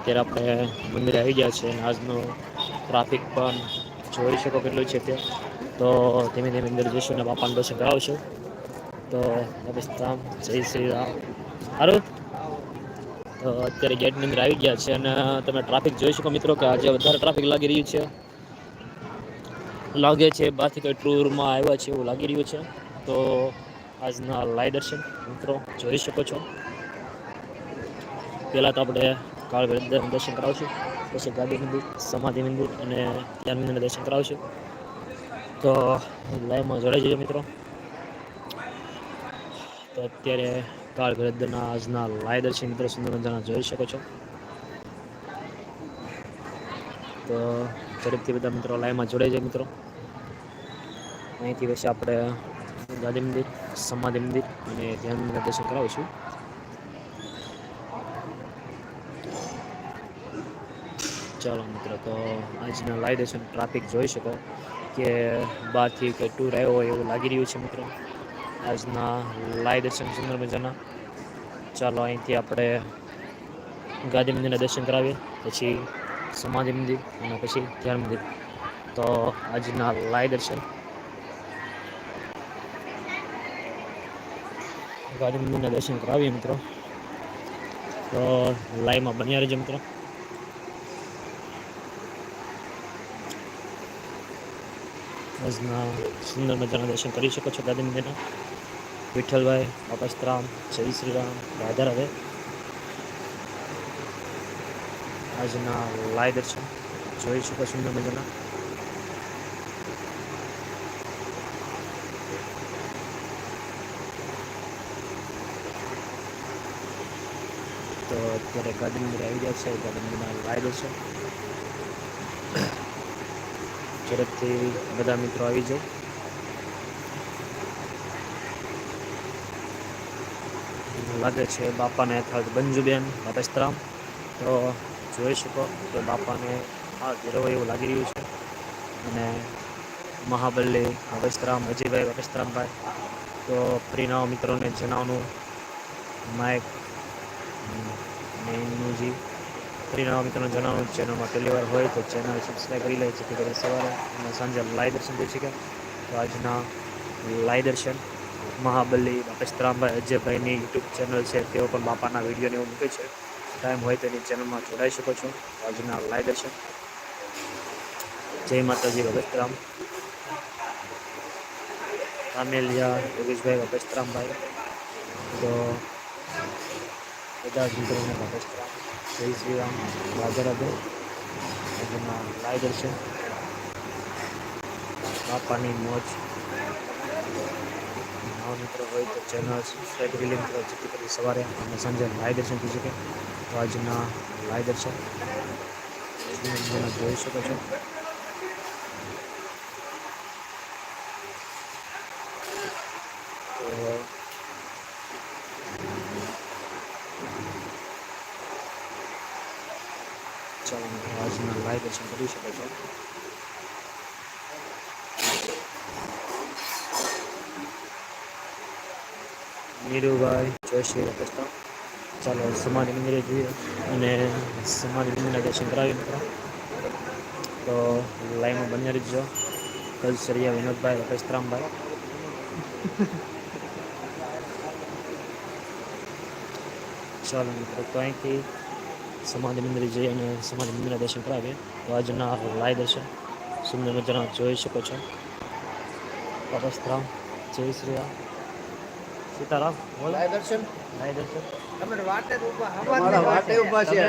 અત્યારે આપણે મંદિરે આવી ગયા છે અને આજનો ટ્રાફિક પણ જોઈ શકો કેટલું છે તે તો ધીમે ધીમે અંદર જઈશું અને બાપાને દર્શન કરાવશું. તો જય શ્રી રામ. હારું? તો અત્યારે ગેટની અંદર આવી ગયા છે અને તમે ટ્રાફિક જોઈ શકો મિત્રો કે આજે વધારે ટ્રાફિક લાગી રહ્યું છે. લાગે છે બહારથી કોઈ ટૂરમાં આવ્યા છે એવું લાગી રહ્યું છે. તો આજના લાઈ દર્શન મિત્રો જોઈ શકો છો. પહેલાં તો આપણે કાળ દર્શન કરાવશું. પછી ગાંધી મંદિર સમાધિ મંદિર અને ધ્યાન મંદિરના દર્શન કરાવશું. તો લાઈવમાં જોડાઈ જઈએ મિત્રો. તો અત્યારે કાળ ભૈરવના આજના લાય દર્શન મિત્રો સુંદર મજાના જોઈ શકો છો. તો ઝડપથી બધા મિત્રો લાઈવમાં જોડાઈ જાય મિત્રો. અહીંથી પછી આપણે ગાંધી મંદિર સમાધિ મંદિર અને ધ્યાન મંદિરના દર્શન કરાવીશું. ચાલો મિત્રો, તો આજના લાઈવ દર્શન ટ્રાફિક જોઈ શકો કે બહારથી કંઈ ટૂર આવ્યો હોય એવું લાગી રહ્યું છે મિત્રો. આજના લાઈવ દર્શન સુંદર મજાના. ચાલો અહીંથી આપણે ગાંધી મંદિરના દર્શન કરાવીએ, પછી સમાધિ મંદિર અને પછી ધ્યાન મંદિર. તો આજના લાઈવ દર્શન ગાંધી મંદિરના દર્શન કરાવીએ મિત્રો. તો લાઈવમાં બન્યા રહેજો મિત્રો. આજના સુંદર મજાના દર્શન કરી શકો છો ગાંધી મંદિરના વિઠ્ઠલભાઈ બાપસ્તરામ જય શ્રી રામ રાધા રાધે. આજના લાય દર્શન જોઈ શકો સુંદર મજાના. તો અત્યારે ગાંધી મંદિર આવી ગયા છે ગાંધી મંદિરના લાય દર્શન. ઝડપથી બધા મિત્રો આવી જાય લાગે છે બાપાને અર્થાત બંજુબેન બાપસ્તરામ તો જોઈ શકો કે બાપાને આ ગેરવ એવું લાગી રહ્યું છે. અને મહાબલી બાપસ્તરામ અજયભાઈ બાપસ્તરામભાઈ તો ફરી મિત્રોને જણાવવાનું, માઇક અને એમનું જે. ફરી નવા જણાવવાનું ચેનલમાં પહેલી વાર હોય તો ચેનલ સબસ્ક્રાઈબ કરી લે, જેથી કરીને સવારે અને સાંજે લાઈવ દર્શન થઈ શકે. તો આજના લાઈવ દર્શન, મહાબલી બાપેશ્રામભાઈ અજયભાઈની યુટ્યુબ ચેનલ છે, તેઓ પણ બાપાના વિડીયોને એવું મૂકે છે. ટાઈમ હોય તેની ચેનલમાં જોડાઈ શકો છો. આજના લાઈવ દર્શન. જય માતાજી બાપેશ્રામ કામેલિયા, યોગેશભાઈ બાપેશ્રામભાઈ તો બધા જ મિત્રોને બાપેશરામ જય શ્રી રામ. રાધે રાધે. આજના લાઈવ છે. બાપાની મોજ. નવા મિત્રો હોય તો ચેનલ સબસ્ક્રાઈબ કરી લે મિત્રો, જેથી કરી સવારે અને સાંજે લાઈવ દર્શન થઈ શકે. તો આજના લાઈવ દર્શન જોઈ શકો છો. તો ચાલો આજના લાઈવ દર્શન કરી શકો છો નીરુભાઈ જોશી કૃષ્ણ ચાલો સમાધિ મંદિરે જઈએ અને સમાધિ મંદિરના દર્શન કરાવી મિત્રો તો લાઈવમાં બન્યા રહીજો કલસરિયા વિનોદભાઈ રકેશરામભાઈ ચાલો મિત્રો તો અહીંથી સમાધિ મંદિરે જઈ અને સમાધિ મંદિરના દર્શન કરાવીએ. તો આજના લાય દર્શન. સુંદર મજાના જોઈ શકો છો. બાપસ્તરામ જય શ્રી રામ. સીતારામ લાય દર્શન. લાય દર્શન. તમે વાટે ઊભા વાટે ઊભા છે.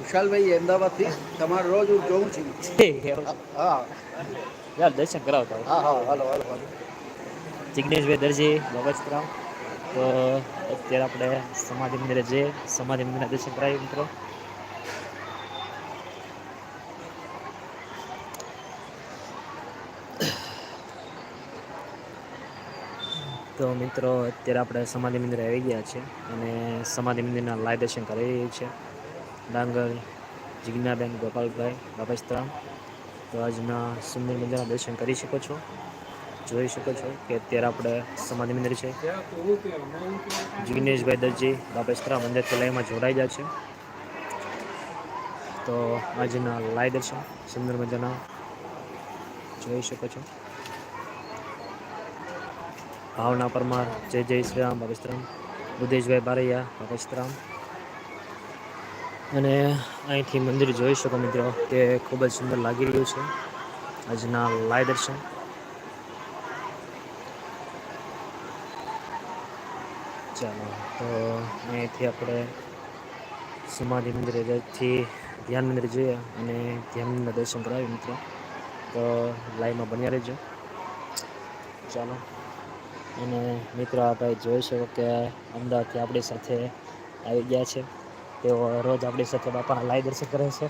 વિશાલભાઈ અમદાવાદથી. તમારે રોજ હું જોઉં છું. હા યાર દર્શન કરાવતા હા હા હાલો હાલો હાલો. જિગ્નેશભાઈ દરજી બાબસ્તરામ તો અત્યારે આપણે સમાધિ મંદિરે જઈએ. સમાધિ મંદિરના દર્શન કરાવીએ મિત્રો. તો મિત્રો, અત્યારે આપણે સમાધિ મંદિરે આવી ગયા છે અને સમાધિ મંદિરના લાય દર્શન કરી છે ડાંગર, જિજ્ઞાબેન, ગોપાલભાઈ બાપસ્તરામ તો આજના સુંદર મંદિરના દર્શન કરી શકો છો. જોઈ શકો છો કે અત્યારે આપણે સમાધિ મંદિર છે. જિગ્નેશભાઈ દરજી બાપસ્તરામ મંદિર લાઈમાં જોડાઈ જાય છે. તો આજના લાઈ દર્શન, સુંદર મજાના જોઈ શકો છો. ભાવના પરમાર, જય જય શ્રી રામ બાપેશ્રામ બુદ્ધેશભાઈ બારૈયા બાપેશ્રામ અને અહીંથી મંદિર જોઈ શકો મિત્રો કે ખૂબ જ સુંદર લાગી રહ્યું છે. આજના લાઈ દર્શન. ચાલો, તો અહીંથી આપણે સમાધિ મંદિરેથી ધ્યાન મંદિર જોઈએ અને ધ્યાન દર્શન કરાવીએ મિત્રો. તો લાઈવમાં બન્યા રહેજો. ચાલો. અને મિત્રો આપણે જોઈ શકો કે અમદાવાદથી આપણી સાથે આવી ગયા છે. તેઓ રોજ આપણી સાથે બાપાના લાઈ દર્શન કરે છે.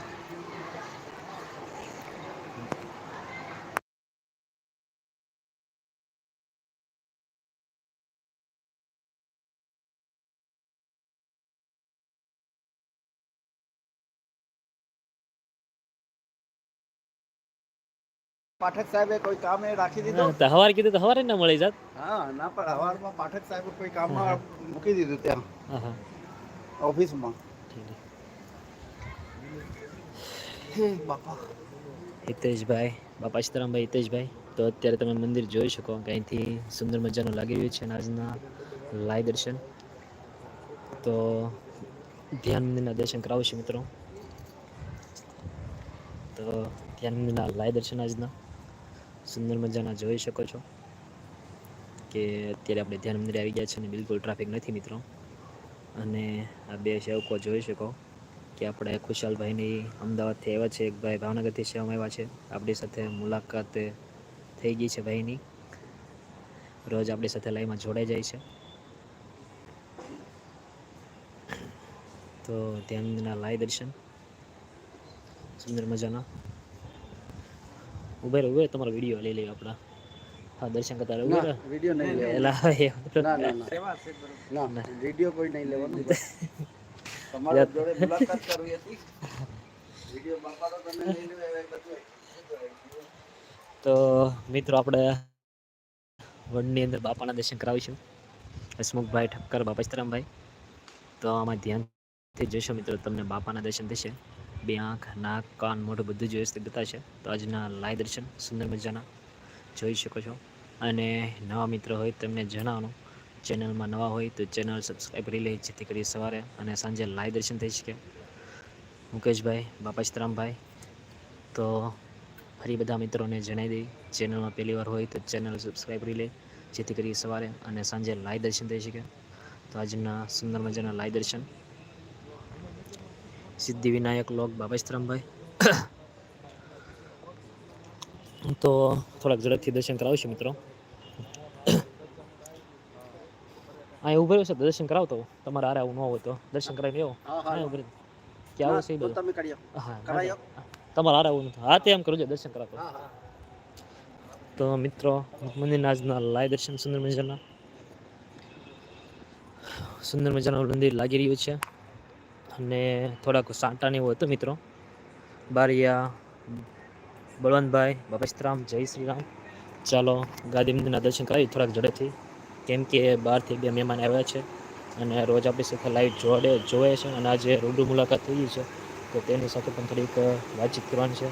પાઠક સાહેબે કોઈ કામે રાખી દીધો? તો હવાર કીધું તો હવારે ના મળી જાત. હા ના પણ હવારમાં પાઠક સાહેબે કોઈ કામમાં મૂકી દીધું ત્યાં. ઓફિસમાં. બાપા. હિતેશભાઈ બાપા સીતારામભાઈ હિતેશભાઈ તો અત્યારે તમે મંદિર જોઈ શકો કે અહીંથી સુંદર મજાનું લાગી રહ્યું છે અને આજના લાય દર્શન. તો ધ્યાન મંદિરના દર્શન કરાવશે મિત્રો. તો ધ્યાન મંદિરના લાય દર્શન આજના. સુંદર મજાના જોઈ શકો છો કે અત્યારે આપણે ધ્યાન મંદિરે આવી ગયા છે અને બિલકુલ ટ્રાફિક નથી મિત્રો. અને આ બે સેવકો જોઈ શકો કે આપણે ખુશાલભાઈની અમદાવાદથી આવ્યા છે, એક ભાઈ ભાવનગરથી સેવામાં આવ્યા છે. આપણી સાથે મુલાકાત થઈ ગઈ છે ભાઈની. રોજ આપણી સાથે લાઈવમાં જોડાઈ જાય છે. તો ધ્યાનના લાય દર્શન. સુંદર મજાના. ઉભે રહે ઉભે તમારો વીડિયો લઈ લઈએ આપણા. હા દર્શન કરતા રહો ઉભે વીડિયો નહીં લેવાનો. ના ના ના ના વીડિયો કોઈ નહીં લેવાનો. તમારા જોડે મુલાકાત કરવી હતી? વીડિયો બાપાનો તમે લઈ લેવા એ બધું તો મિત્રો આપણે વડની અંદર બાપાના દર્શન કરાવીશું. હસમુખભાઈ ઠક્કર બાપા સીતારામભાઈ. તો આમાં ધ્યાનથી જોશો મિત્રો તમને બાપાના દર્શન થશે. બે આંખ, નાક, કાન, મોઢું બધું જ વ્યવસ્થિત બતાવશે. તો આજના લાય દર્શન, સુંદર મજાના જોઈ શકો છો. અને નવા મિત્ર હોય તેમને જણાવવાનું. ચેનલમાં નવા હોય તો ચેનલ સબસ્ક્રાઈબ કરી લે, જેથી કરી સવારે અને સાંજે લાય દર્શન થઈ શકે. મુકેશભાઈ બાપા સીતારામભાઈ તો ફરી બધા મિત્રોને જણાવી દઈ. ચેનલમાં પહેલી વાર હોય તો ચેનલ સબસ્ક્રાઈબ કરી લે, જેથી કરી સવારે અને સાંજે લાય દર્શન થઈ શકે. તો આજના સુંદર મજાના લાય દર્શન. સિદ્ધિ વિનાયક લોક બાબાશ્રમભાઈ તો થોડાક ઝડપથી દર્શન કરાવશું મિત્રો. હા એવું ભર્યું છે દર્શન કરાવતો તમારે આરે આવું ન હોય તો. દર્શન કરાવીને એવો હા આવું છે બધું? આવો. હા તમારે આરે આવું નથી હા તે એમ કરજો દર્શન કરાવતો તો મિત્રો મંદિરના આજના લાય દર્શન સુંદર મજાના. સુંદર મજાનું મંદિર લાગી રહ્યું છે. અને થોડાક સાંટાને એવું હતું મિત્રો. બારિયા, બળવંતભાઈ બાપસ્તરામ જય શ્રી રામ ચાલો ગાંધી મંદિરના દર્શન કરાવી થોડાક ઝડપથી. કેમ કે બહારથી બે મહેમાન આવ્યા છે અને રોજ આપણી સાથે લાઈવ જોડે જોવે છે અને આજે રૂબરૂ મુલાકાત થઈ છે. તો તેની સાથે પણ થોડીક વાતચીત કરવાની છે.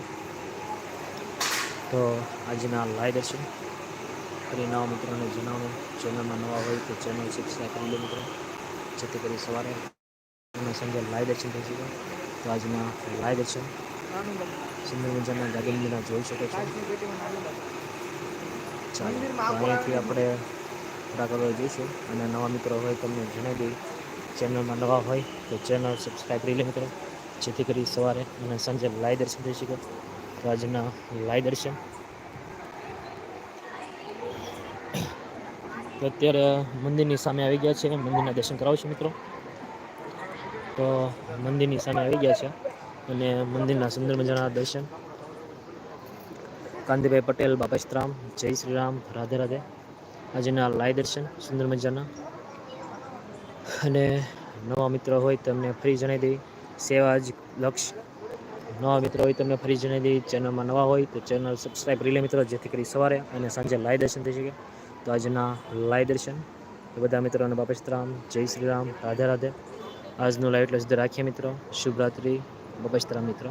તો આજના લાઈવ દર્શન. ફરી નવા મિત્રોને જણાવો ચેનલમાં નવા હોય તો ચેનલ સબસ્ક્રાઈબ કરી લો મિત્રો. જેથી કરી સવારે અને સાંજે લાઈવ દર્શન થઈ શકે તો આજના લાઈવ દર્શન સુંદર મજાના ગાર્ડનના જોઈ શકો છો. ચાલો અહીંયાથી આપણે થોડાક આગળ જોઈશું. અને નવા મિત્રો હોય તમને જણાવી દઈ ચેનલમાં નવા હોય તો ચેનલ સબસ્ક્રાઈબ કરી લે મિત્રો. જેથી કરી સવારે અને સાંજે લાઈવ દર્શન થઈ શકે. તો આજના લાઈવ દર્શન. તો અત્યારે મંદિરની સામે આવી ગયા છે. મંદિરના દર્શન કરાવશું મિત્રો. તો મંદિરની સામે આવી ગયા છે અને મંદિરના સુંદર મજાના દર્શન. કાંતિભાઈ પટેલ, બાપા સીતરામ જય શ્રી રામ રાધે. રાધે આજના લાય દર્શન, સુંદર મજાના. અને નવા મિત્રો હોય તમને ફરી જણાવી દઈ. સેવા જ લક્ષ. નવા મિત્રો હોય તમને ફરી જણાવી દઈ. ચેનલમાં નવા હોય તો ચેનલ સબસ્ક્રાઈબ કરી લે મિત્રો, જેથી કરી સવારે અને સાંજે લાય દર્શન થઈ શકે. તો આજના લાય દર્શન. એ બધા મિત્રોને બાપેશ રામ જય શ્રી રામ રાધે રાધે. આજનું લાઈવ એટલે સુધી રાખીએ મિત્રો. શુભરાત્રિ. બપસ્તરા મિત્રો.